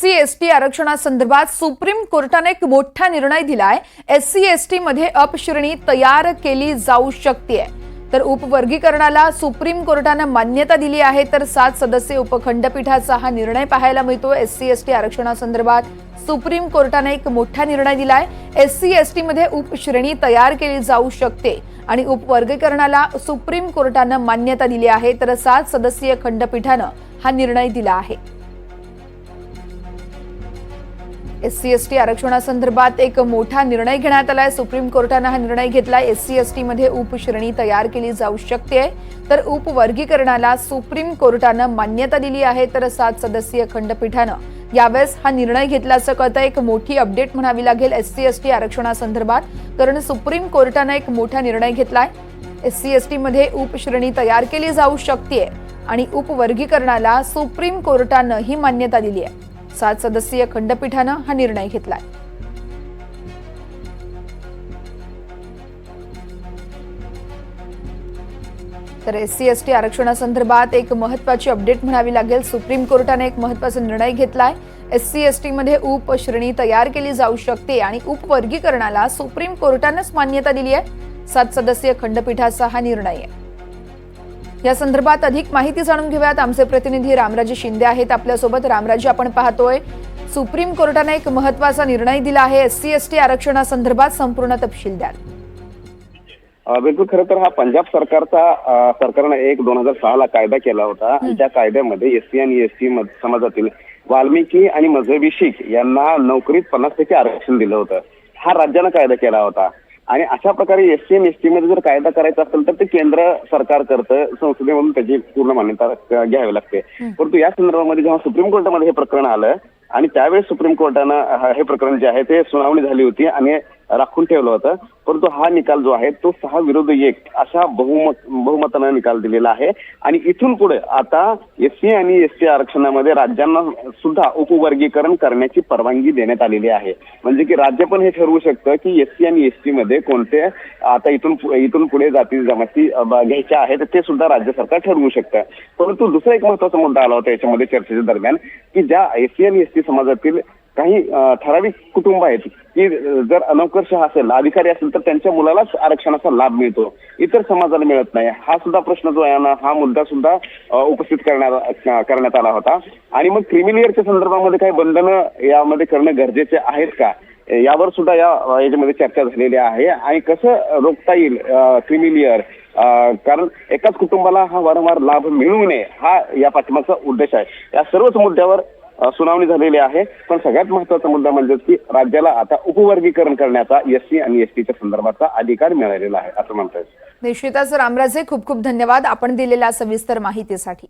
C S T आरक्षणासंदर्भात supreme कोर्टाने एक मोठा निर्णय दिलाय. एस सी एस टी मध्ये अपश्रेणी तयार केली जाऊ शकते तर उपवर्गीकरणाला सुप्रीम कोर्टानं मान्यता दिली आहे तर सात सदस्यीय उपखंडपीठाचा हा निर्णय पाहायला मिळतो. एस सी एस टी आरक्षणासंदर्भात सुप्रीम कोर्टाने एक मोठा निर्णय दिलाय. एस सी एस टी मध्ये उपश्रेणी तयार केली जाऊ शकते. आणि उपवर्गीकरणाला सुप्रीम कोर्टानं मान्यता दिली आहे तर सात सदस्यीय खंडपीठानं हा निर्णय दिला आहे. एस सी एस टी आरक्षणासंदर्भात एक मोठा निर्णय घेण्यात आलाय. सुप्रीम कोर्टानं हा निर्णय घेतलाय. एस सी एस टी मध्ये उपश्रेणी तयार केली जाऊ शकते. तर उपवर्गीकरणाला सुप्रीम कोर्टानं मान्यता दिली आहे. तर सात सदस्यीय खंडपीठानं यावेळेस हा निर्णय घेतल्याचं कळतं एक मोठी अपडेट म्हणावी लागेल एस सी एस टी आरक्षणासंदर्भात. कारण सुप्रीम कोर्टानं एक मोठा निर्णय घेतलाय. एस सी एस टी मध्ये उपश्रेणी तयार केली जाऊ शकते आणि उपवर्गीकरणाला सुप्रीम कोर्टानं ही मान्यता दिली आहे सात सदस्यीय खंडपीठानं हा निर्णय घेतलाय. तर एस सी एस टी आरक्षणासंदर्भात एक महत्वाची अपडेट म्हणावी लागेल. सुप्रीम कोर्टाने एक महत्त्वाचा निर्णय घेतलाय. एस सी एस टी मध्ये उपश्रेणी तयार केली जाऊ शकते आणि उपवर्गीकरणाला सुप्रीम कोर्टानंच मान्यता दिली आहे सात सदस्यीय खंडपीठाचा हा निर्णय आहे. या संदर्भात अधिक माहिती जाणून घेऊयात. आमचे प्रतिनिधी रामराजे शिंदे आहेत आपल्यासोबत. रामराजे आपण पाहतोय सुप्रीम कोर्टाने एक महत्त्वाचा निर्णय दिला आहे. एस सी एस टी आरक्षणासंदर्भात संपूर्ण तपशील द्याल. बिलकुल खरं तर हा पंजाब सरकारचा सरकारनं एक दोन हजार सहा ला कायदा केला होता. आणि त्या कायद्यामध्ये एस सी आणि एस टी समाजातील वाल्मिकी आणि मजहबी शीख यांना नोकरीत पन्नास टक्के आरक्षण दिलं होतं. हा राज्यानं कायदा केला होता. आणि अशा प्रकारे एस सी आणि एस टी मध्ये जर कायदा करायचा असेल तर ते केंद्र सरकार करतं संसदेमधून त्याची पूर्ण मान्यता घ्यावी लागते. परंतु या संदर्भामध्ये जेव्हा सुप्रीम कोर्टामध्ये हे प्रकरण आलं आणि त्यावेळेस सुप्रीम कोर्टानं हे प्रकरण जे आहे ते सुनावणी झाली होती आणि राखून ठेवलं होतं. परंतु हा निकाल जो आहे तो सहा विरोध एक अशा बहुमत बहुमतानं निकाल दिलेला आहे. आणि इथून पुढे आता एस सी आणि एस टी आरक्षणामध्ये राज्यांना सुद्धा उपवर्गीकरण करण्याची परवानगी देण्यात आलेली आहे. म्हणजे की राज्य पण हे ठरवू शकतं की एस सी आणि एस टी मध्ये कोणते आता इथून इथून पुढे जाती जमाती घ्यायच्या आहेत ते सुद्धा राज्य सरकार ठरवू शकतं. परंतु दुसरा एक महत्त्वाचा मुद्दा आला होता याच्यामध्ये चर्चेच्या दरम्यान की ज्या एस सी आणि एस टी समाजातील काही ठराविक कुटुंब आहेत की जर अनौकरशाह असेल अधिकारी असेल तर त्यांच्या मुलालाच आरक्षणाचा लाभ मिळतो. इतर समाजाला मिळत नाही. हा सुद्धा प्रश्न जो आहे ना हा मुद्दा सुद्धा उपस्थित करण्यात करण्यात आला होता. आणि मग क्रिमिलियरच्या संदर्भामध्ये काही बंधनं यामध्ये करणं गरजेचे आहेत का? यावर सुद्धा या याच्यामध्ये चर्चा झालेली आहे. आणि कसं रोखता येईल क्रिमिलियर कारण एकाच कुटुंबाला हा वारंवार लाभ मिळू नये हा या पाठिंबाचा उद्देश आहे. या सर्वच मुद्द्यावर सुनावणी झालेली आहे. पण सगळ्यात महत्त्वाचा मुद्दा म्हणजे की राज्याला आता उपवर्गीकरण करण्याचा एस सी आणि एस टीच्या संदर्भाचा अधिकार मिळालेला आहे असं म्हणता येईल. निश्चितच रामराजे खूप खूप धन्यवाद आपण दिलेल्या सविस्तर माहितीसाठी.